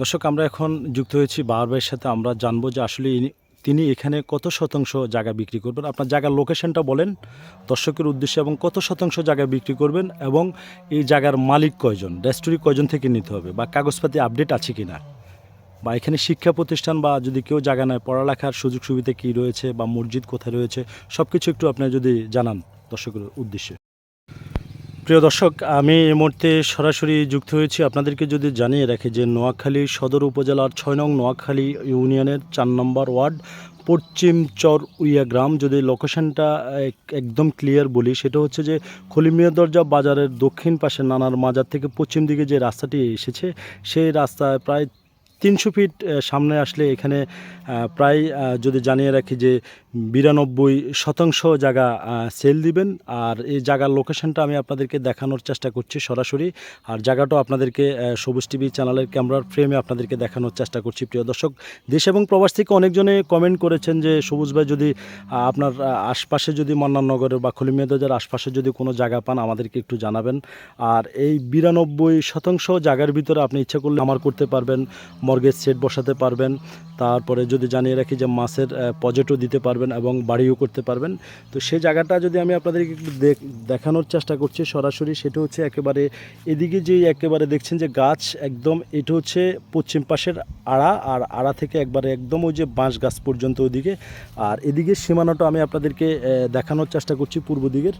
দর্শক, আমরা এখন যুক্ত হয়েছি ভাইয়ের সাথে। আমরা জানব যে আসলে তিনি এখানে কত শতাংশ জায়গা বিক্রি করবেন? আপনার জায়গার লোকেশনটা বলেন, দর্শকের উদ্দেশ্যে, এবং কত শতাংশ জায়গা বিক্রি করবেন, এবং এই জায়গার মালিক কয়জন রেস্টোরি কয়জন থেকে নিতে হবে, বা কাগজপাতি আপডেট আছে কি না বা এখানে শিক্ষা প্রতিষ্ঠান, বা যদি কেউ জায়গা নেয়, পড়ালেখার সুযোগ সুবিধা কী রয়েছে, বা মসজিদ কোথায় রয়েছে সব কিছু একটু আপনার যদি জানান দর্শকের উদ্দেশ্যে। প্রিয় দর্শক, আমি এই মুহূর্তে সরাসরি যুক্ত হয়েছি। আপনাদেরকে যদি জানিয়ে রাখি যে নোয়াখালী সদর উপজেলার ছয় নং নোয়াখালী ইউনিয়নের চার নম্বর ওয়ার্ড, পশ্চিম চর উইয়া গ্রাম, যদি লোকেশনটা এক- একদম ক্লিয়ার বলি, সেটা হচ্ছে যে খলিমিয়া দরজা বাজারের দক্ষিণ পাশে নানার মাজার থেকে পশ্চিম দিকে যে রাস্তাটি এসেছে, সেই রাস্তায় প্রায় তিনশো ফিট সামনে আসলে এখানে প্রায় যদি জানিয়ে রাখি যে বিরানব্বই শতাংশ জায়গা সেল দিবেন। আর এই জায়গার লোকেশনটা আমি আপনাদেরকে দেখানোর চেষ্টা করছি সরাসরি। আর জায়গাটাও আপনাদেরকে সবুজ টিভি চ্যানেলের ক্যামেরার ফ্রেমে আপনাদেরকে দেখানোর চেষ্টা করছি, প্রিয় দর্শক। দেশ এবং প্রবাস থেকে অনেকজনে কমেন্ট করেছেন যে, সবুজ ভাই যদি আপনার আশপাশে যদি মন্নাননগরের বা খলিমিয়াদার আশপাশে যদি কোনো জায়গা পান, আমাদেরকে একটু জানাবেন। আর এই বিরানব্বই শতাংশ জায়গার ভিতরে আপনি ইচ্ছা করলে আমার করতে পারবেন। মর্গেজ সেট বসাতে পারবেন। তারপরে যদি জানিয়ে রাখি যে মাছের পজেটও দিতে পারবেন এবং বাড়িও করতে পারবেন। তো সেই জায়গাটা যদি আমি আপনাদেরকে দেখানোর চেষ্টা করছি সরাসরি, সেটা হচ্ছে একেবারে এদিকে যে একেবারে দেখছেন যে গাছ একদম, এটা হচ্ছে পশ্চিম পাশের আড়া, আর আড়া থেকে একবারে একদম ওই যে বাঁশ গাছ পর্যন্ত ওইদিকে। আর এদিকে সীমানাটা আমি আপনাদেরকে দেখানোর চেষ্টা করছি পূর্ব দিকের।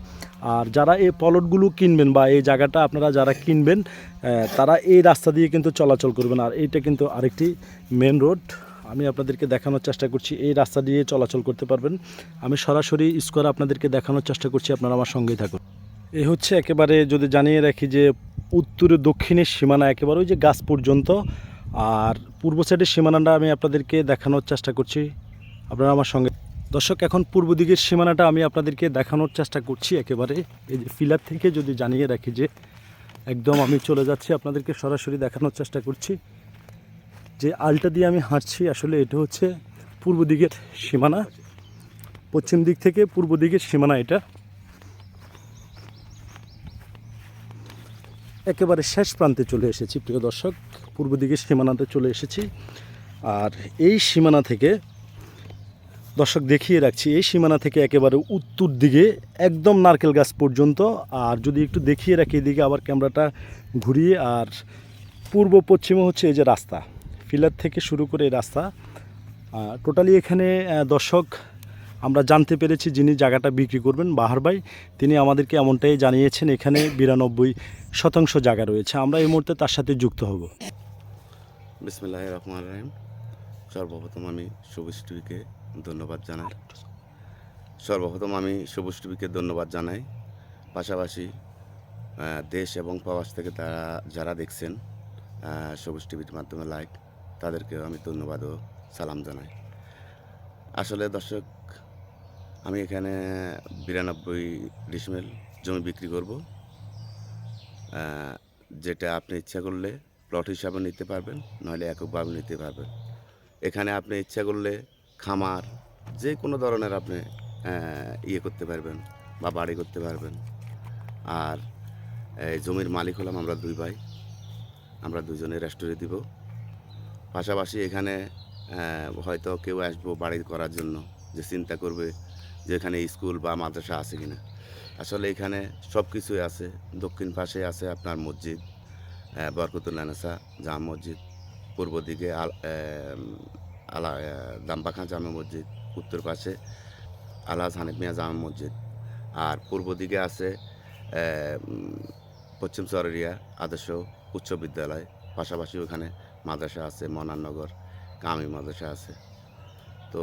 আর যারা এই পলটগুলো কিনবেন বা এই জায়গাটা আপনারা যারা কিনবেন তারা এই রাস্তা দিয়ে কিন্তু চলাচল করবেন। আর এইটা কিন্তু আরেকটি মেন রোড আমি আপনাদেরকে দেখানোর চেষ্টা করছি, এই রাস্তা দিয়ে চলাচল করতে পারবেন। আমি সরাসরি স্কোয়ার আপনাদেরকে দেখানোর চেষ্টা করছি, আপনারা আমার সঙ্গেই থাকুন। এ হচ্ছে একেবারে যদি জানিয়ে রাখি যে উত্তরে দক্ষিণের সীমানা একেবারে ওই যে গাছ পর্যন্ত, আর পূর্ব সাইডের সীমানাটা আমি আপনাদেরকে দেখানোর চেষ্টা করছি। আপনারা আমার সঙ্গে দর্শক, এখন পূর্ব দিকের সীমানাটা আমি আপনাদেরকে দেখানোর চেষ্টা করছি একেবারে। এই যে ফিলার থেকে যদি জানিয়ে রাখি যে একদম আমি চলে যাচ্ছি, আপনাদেরকে সরাসরি দেখানোর চেষ্টা করছি। যে আলটা দিয়ে আমি হাঁটছি, আসলে এটা হচ্ছে পূর্ব দিকের সীমানা। পশ্চিম দিক থেকে পূর্ব দিকের সীমানা এটা। একেবারে শেষ প্রান্তে চলে এসেছি, প্রিয় দর্শক। পূর্ব দিকের সীমানাতে চলে এসেছি। আর এই সীমানা থেকে, দর্শক দেখিয়ে রাখছি, এই সীমানা থেকে একেবারে উত্তর দিকে, একদম নারকেল গাছ পর্যন্ত। আর যদি একটু দেখিয়ে রাখি, এদিকে আবার ক্যামেরাটা ঘুরিয়ে, আর পূর্ব পশ্চিমে হচ্ছে এই যে রাস্তা। ফিলার থেকে শুরু করে রাস্তা। টোটালি এখানে দর্শক, আমরা জানতে পেরেছি যিনি জায়গাটা বিক্রি করবেন, বাহার ভাই, তিনি আমাদেরকে এমনটাই জানিয়েছেন, এখানে বিরানব্বই শতাংশ জায়গা রয়েছে। আমরা এই মুহূর্তে তার সাথে যুক্ত হব। বিসমিল্লাহ রহমান রহিম। সর্বপ্রথম আমি সবুজ টিভিকে ধন্যবাদ জানাই। সর্বপ্রথম আমি সবুজ টিভিকে ধন্যবাদ জানাই। পাশাপাশি দেশ এবং প্রবাস থেকে তারা, যারা দেখছেন সবুজ টিভির মাধ্যমে লাইক তাদেরকেও আমি ধন্যবাদ ও সালাম জানাই। আসলে দর্শক, আমি এখানে বিরানব্বই ডিসমেল জমি বিক্রি করব। যেটা আপনি ইচ্ছা করলে প্লট হিসাবে নিতে পারবেন নইলে এককভাবে নিতে পারবেন। এখানে আপনি ইচ্ছা করলে খামার, যে কোনো ধরনের আপনি ইয়ে করতে পারবেন বা বাড়ি করতে পারবেন। আর জমির মালিক হলাম আমরা দুই ভাই। আমরা দুজনে রেস্টোরে দিব। পাশাপাশি এখানে হয়তো কেউ আসব বাড়ি করার জন্য যে চিন্তা করবে যে এখানে স্কুল বা মাদ্রাসা আছে কিনা। আসলে এখানে সব কিছুই আছে। দক্ষিণ পাশে আছে আপনার মসজিদ বরকতুল্লানেসা জামা মসজিদ পূর্ব দিকে আল আলা আহ, দাম্বাখাঁ জামা মসজিদ উত্তর পাশে আলহাজ হানিফ মিয়া জামা মসজিদ। আর পূর্ব দিকে আছে পশ্চিম চরেরিয়া আদর্শ উচ্চ বিদ্যালয়। পাশাপাশি ওখানে মাদ্রাসা আছে মনাননগর কামি মাদ্রাসা আছে। তো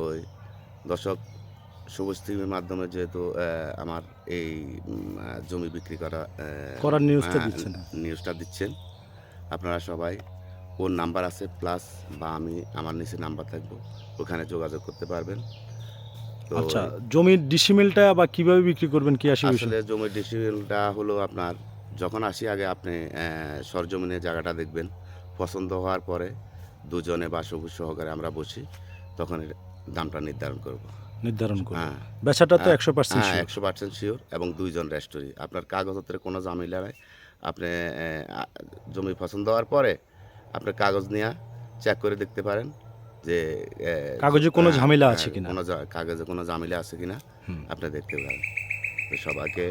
দর্শক সবুজ টিভির মাধ্যমে যেহেতু আমার এই জমি বিক্রি করা করার নিউজটা দিচ্ছেন। নিউজটা দিচ্ছেন। আপনারা সবাই ওর নাম্বার আছে প্লাস বা আমি আমার নিচে নাম্বার থাকব ওখানে যোগাযোগ করতে পারবেন। আচ্ছা জমির ডিসিমেলটা বা কীভাবে বিক্রি করবেন কি আসে আসলে জমির ডিসিশনটা হলো আপনার যখন আসি আগে আপনি আহ, সরজমিনে জায়গাটা দেখবেন। পছন্দ হওয়ার পরে দুজনে বা সবুজ সহকারে আমরা বসি তখন দামটা নির্ধারণ করব। নির্ধারণ করবেন হ্যাঁ। বেচাটা তো হ্যাঁ, একশো পার্সেন্ট হ্যাঁ একশো পার্সেন্ট শিওর এবং দুইজন রেস্টোরি আপনার কাগজপত্রে কোনো ঝামেলা নাই। আপনি জমি পছন্দ হওয়ার পরে আপনার কাগজ নিয়ে চেক করে দেখতে পারেন যে কাগজে কোনো হ্যাঁ, ঝামেলা হ্যাঁ, আছে কিনা? কোনো কাগজে কোনো ঝামেলা আছে কিনা। আপনি দেখতে পারেন। সবাইকে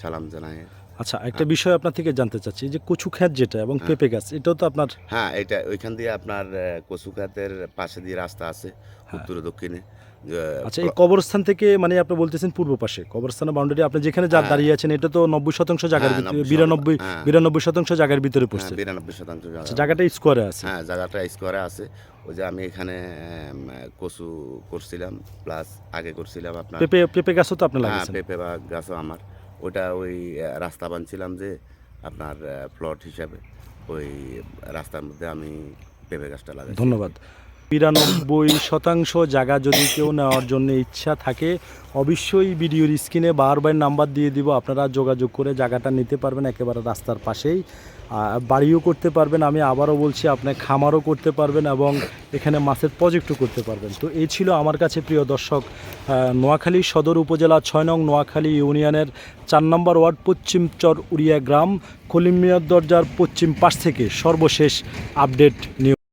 সালাম জানায় আচ্ছা একটা বিষয় আপনার থেকে জানতে চাচ্ছি যে কচু খ্যাত যেটা এবং হ্যাঁ। পেঁপে গাছ এটাও তো আপনার হ্যাঁ এটা ওইখান দিয়ে আপনার কচু কচুখাতের পাশে দিয়ে রাস্তা আছে উত্তর দক্ষিণে আচ্ছা এই কবরস্থান থেকে মানে আপনি বলতেছেন পূর্ব পাশে কবরস্থানের বাউন্ডারি আপনি যেখানে যা হ্যাঁ। দাঁড়িয়ে আছেন এটা তো নব্বই শতাংশ জায়গার হ্যাঁ, ভিতরে বিরানব্বই হ্যাঁ। বিরানব্বই শতাংশ জায়গার ভিতরে হ্যাঁ, পড়ছে বিরানব্বই শতাংশ জায়গা। আচ্ছা জায়গাটা স্কোয়ারে আছে হ্যাঁ জায়গাটা স্কোয়ারে আছে ওই যে আমি এখানে কচু করছিলাম প্লাস আগে করছিলাম আপনার পেঁপে পেঁপে গাছও তো আপনার হ্যাঁ পেঁপে বা গাছও আমার ওটা ওই রাস্তা বানছিলাম যে আপনার প্লট হিসাবে ওই রাস্তার মধ্যে আমি পেঁপে গাছটা লাগাই ধন্যবাদ। বিরানব্বই শতাংশ জায়গা যদি কেউ নেওয়ার জন্য ইচ্ছা থাকে, অবশ্যই ভিডিওর স্ক্রিনে বারবার নাম্বার দিয়ে দিব, আপনারা যোগাযোগ করে জায়গাটা নিতে পারবেন একেবারে রাস্তার পাশেই। বাড়িও করতে পারবেন, আমি আবারও বলছি, আপনি খামারও করতে পারবেন এবং এখানে মাছের প্রজেক্টও করতে পারবেন। তো এই ছিল আমার কাছে প্রিয় দর্শক নোয়াখালী সদর উপজেলা ছয় নং নোয়াখালী ইউনিয়নের চার নম্বর ওয়ার্ড পশ্চিম চর উড়িয়া গ্রাম কলিমিয়া দরজার পশ্চিম পাশ থেকে সর্বশেষ আপডেট নিউজ।